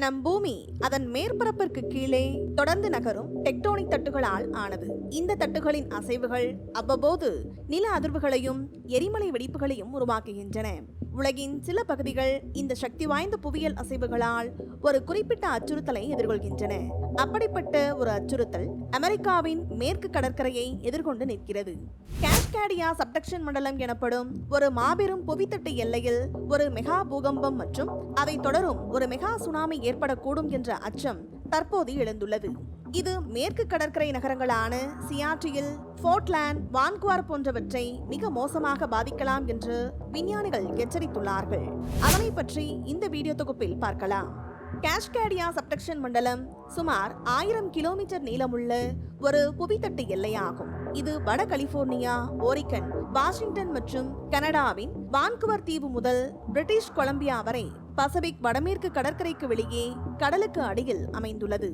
நம் பூமி அதன் மேற்பரப்பிற்கு கீழே தொடர்ந்து நகரும் டெக்டோனிக் தட்டுகளால் ஆனது. இந்த தட்டுகளின் அசைவுகள் அவ்வப்போது நில அதிர்வுகளையும் எரிமலை வெடிப்புகளையும் உருவாக்குகின்றன. உலகின் சில பகுதிகள் இந்த சக்தி வாய்ந்த புவியியல் அசைவுகளால் ஒரு குறிப்பிட்ட அச்சுறுத்தலை எதிர்கொள்கின்றன. அப்படிப்பட்ட ஒரு அச்சுறுத்தல் அமெரிக்காவின் மேற்கு கடற்கரையை எதிர்கொண்டு நிற்கிறது. காஸ்கேடியா சப்டக்ஷன் மண்டலம் எனப்படும் ஒரு மாபெரும் புவித்தட்டு எல்லையில் ஒரு மெகா பூகம்பம் மற்றும் அதை தொடரும் ஒரு மெகா சுனாமி ஏற்படக்கூடும் என்ற அச்சம் தற்போது எழுந்துள்ளது. இது மேற்கு கடற்கரை நகரங்களான சியாற்றியில் போர்ட்லேண்ட் வான்குவார் போன்றவற்றை மிக மோசமாக பாதிக்கலாம் என்று விஞ்ஞானிகள் எச்சரித்துள்ளார்கள். அதனை பற்றி இந்த வீடியோ தொகுப்பில் பார்க்கலாம். காஷ்கேடியா சப்டக்ஷன் மண்டலம் சுமார் ஆயிரம் கிலோமீட்டர் நீளமுள்ள ஒரு புவித்தட்டு எல்லையாகும். இது வட கலிபோர்னியா ஓரிகன் வாஷிங்டன் மற்றும் கனடாவின் வான்குவர் தீவு முதல் பிரிட்டிஷ் கொலம்பியா வரை பசிபிக் வடமேற்கு கடற்கரைக்கு வெளியே கடலுக்கு அடியில் அமைந்துள்ளது.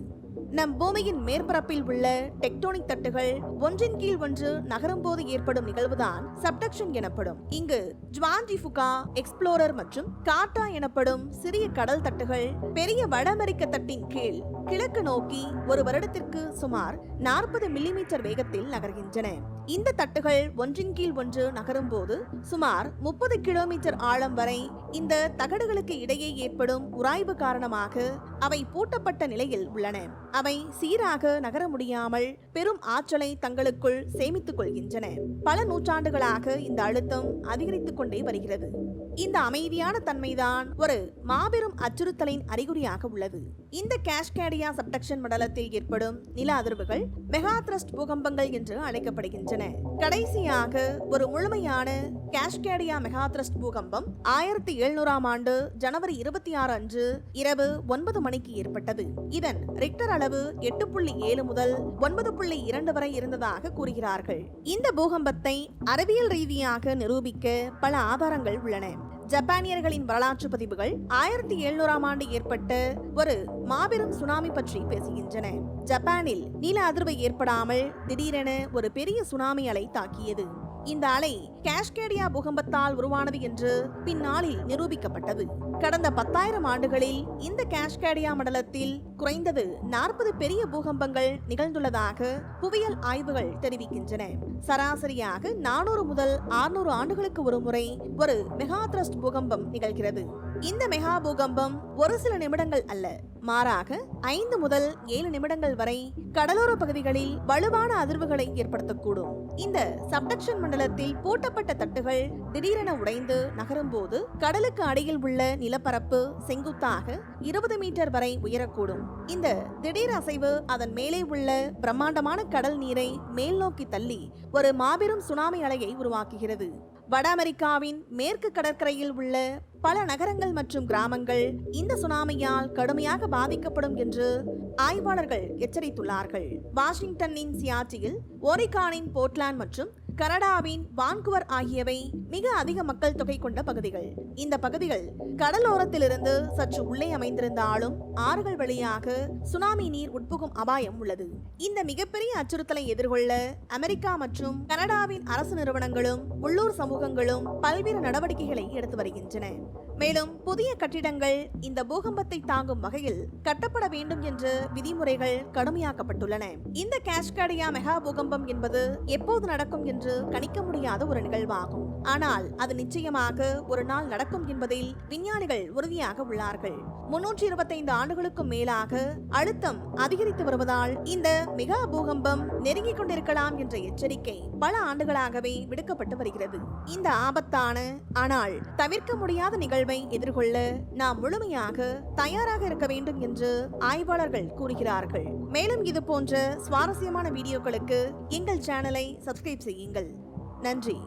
நம் பூமியின் மேற்பரப்பில் உள்ள டெக்டோனிக் தட்டுகள் ஒன்றின் கீழ் ஒன்று நகரும் போது ஏற்படும் நிகழ்வுதான் சப்டக்ஷன் எனப்படும். இங்கு ஜுவான்டிஃபுகா எக்ஸ்ப்ளோரர் மற்றும் காட்டா எனப்படும் சிறிய கடல் தட்டுகள் பெரிய வட அமெரிக்க தட்டின் கீழ் கிழக்கு நோக்கி ஒரு வருடத்திற்கு சுமார் நாற்பது மில்லிமீட்டர் வேகத்தில் நகர்கின்றன. இந்த தட்டுகள் ஒன்றின் கீழ் ஒன்று நகரும் போது சுமார் முப்பது கிலோமீட்டர் ஆழம் வரை இந்த தகடுகளுக்கு இடையே ஏற்படும் உராய்வு காரணமாக அவை பூட்டப்பட்ட நிலையில் உள்ளன. அவை சீராக நகர முடியாமல் பெரும் ஆற்றலை தங்களுக்குள் சேமித்துக் கொள்கின்றன. பல நூற்றாண்டுகளாக இந்த அழுத்தம் அதிகரித்துக் கொண்டே வருகிறது. இந்த அமைதியான தன்மைதான் ஒரு மாபெரும் அச்சுறுத்தலின் அறிகுறியாக உள்ளது. இந்த கேஷ்கேடியா சப்டக்ஷன் மண்டலத்தில் ஏற்படும் நில அதிர்வுகள் மெகா த்ரஸ்ட் பூகம்பங்கள் என்று அழைக்கப்படுகின்றன. கடைசியாக ஒரு முழுமையான கேஷ்கேடியா மெகா த்ரஸ்ட் பூகம்பம் ஆயிரத்தி எழுநூறாம் ஆண்டு ஜனவரி இருபத்தி ஆறு அன்று இரவு ஒன்பது மணிக்கு ஏற்பட்டது. இதன் ரிக்டர் அளவு எட்டு புள்ளி ஏழு முதல் ஒன்பது புள்ளி இரண்டு வரை இருந்ததாக கூறுகிறார்கள். இந்த பூகம்பத்தை அறிவியல் ரீதியாக நிரூபிக்க பல ஆதாரங்கள் உள்ளன. ஜப்பானியர்களின் வரலாற்று பதிவுகள் ஆயிரத்தி எழுநூறாம் ஆண்டு ஏற்பட்ட ஒரு மாபெரும் சுனாமி பற்றி பேசுகின்றன. ஜப்பானில் நில அதிர்வு ஏற்படாமல் திடீரென ஒரு பெரிய சுனாமி அலை தாக்கியது. இந்த அலை காஷ்கேடியா பூகம்பத்தால் உருவானது என்று பின்னாளில் நிரூபிக்கப்பட்டது. கடந்த பத்தாயிரம் ஆண்டுகளில் இந்த காஷ்கேடியா மண்டலத்தில் குறைந்தது நாற்பது பெரிய பூகம்பங்கள் நிகழ்ந்துள்ளதாக புவியியல் ஆய்வுகள் தெரிவிக்கின்றன. சராசரியாக நானூறு முதல் ஆறுநூறு ஆண்டுகளுக்கு ஒரு முறை ஒரு மெகாத்ரஸ்ட் பூகம்பம் நிகழ்கிறது. இந்த மெகா பூகம்பம் ஒரு சில நிமிடங்கள் அல்ல. மாறாக ஐந்து முதல் ஏழு நிமிடங்கள் வரை கடலோர பகுதிகளில் வலுவான அதிர்வுகளை ஏற்படுத்தக்கூடும். இந்த சப்டக்ஷன் மண்டலத்தில் பூட்டப்பட்ட தட்டுகள் திடீரென உடைந்து நகரும் போது கடலுக்கு அடியில் உள்ள நிலப்பரப்பு செங்குத்தாக இருபது மீட்டர் வரை உயரக்கூடும். இந்த திடீர் அசைவு அதன் மேலே உள்ள பிரம்மாண்டமான கடல் நீரை மேல் நோக்கி தள்ளி ஒரு மாபெரும் சுனாமி அலையை உருவாக்குகிறது. வட அமெரிக்காவின் மேற்கு கடற்கரையில் உள்ள பல நகரங்கள் மற்றும் கிராமங்கள் இந்த சுனாமியால் கடுமையாக பாதிக்கப்படும் என்று ஆய்வாளர்கள் எச்சரித்துள்ளார்கள். வாஷிங்டனின் சியாட்டியில் ஒரிகானின் போர்ட்லாண்ட் மற்றும் கனடாவின் வான்குவர் ஆகியவை மிக அதிக மக்கள் தொகை கொண்ட பகுதிகள். இந்த பகுதிகள் கடலோரத்திலிருந்து சற்று உள்ளே அமைந்திருந்தாலும் ஆறுகள் வழியாக சுனாமி நீர் உட்புகும் அபாயம் உள்ளது. இந்த மிகப்பெரிய அச்சுறுத்தலை எதிர்கொள்ள அமெரிக்கா மற்றும் கனடாவின் அரசு நிறுவனங்களும் உள்ளூர் சமூகங்களும் பல்வேறு நடவடிக்கைகளை எடுத்து வருகின்றன. மேலும் புதிய கட்டிடங்கள் இந்த பூகம்பத்தை தாங்கும் வகையில் கட்டப்பட வேண்டும் என்று விதிமுறைகள் கடுமையாக்கப்பட்டுள்ளன. இந்த காஷ்கடியா மெகா பூகம்பம் என்பது எப்போது நடக்கும் என்று கணிக்க முடியாத ஒரு நிகழ்வாகும். ஆனால் அது நிச்சயமாக ஒரு நாள் நடக்கும் என்பதில் விஞ்ஞானிகள் உறுதியாக உள்ளார்கள். முன்னூற்றி இருபத்தைந்து ஆண்டுகளுக்கும் மேலாக அழுத்தம் அதிகரித்து வருவதால் இந்த மெகா பூகம்பம் நெருங்கிக் கொண்டிருக்கலாம் என்ற எச்சரிக்கை பல ஆண்டுகளாகவே விடுக்கப்பட்டு வருகிறது. இந்த ஆபத்தான ஆனால் தவிர்க்க முடியாத நிகழ்வை எதிர்கொள்ள நாம் முழுமையாக தயாராக இருக்க வேண்டும் என்று ஆய்வாளர்கள் கூறுகிறார்கள். மேலும் இது போன்ற சுவாரஸ்யமான வீடியோக்களுக்கு எங்கள் சேனலை சப்ஸ்கிரைப் செய்யுங்கள். நன்றி.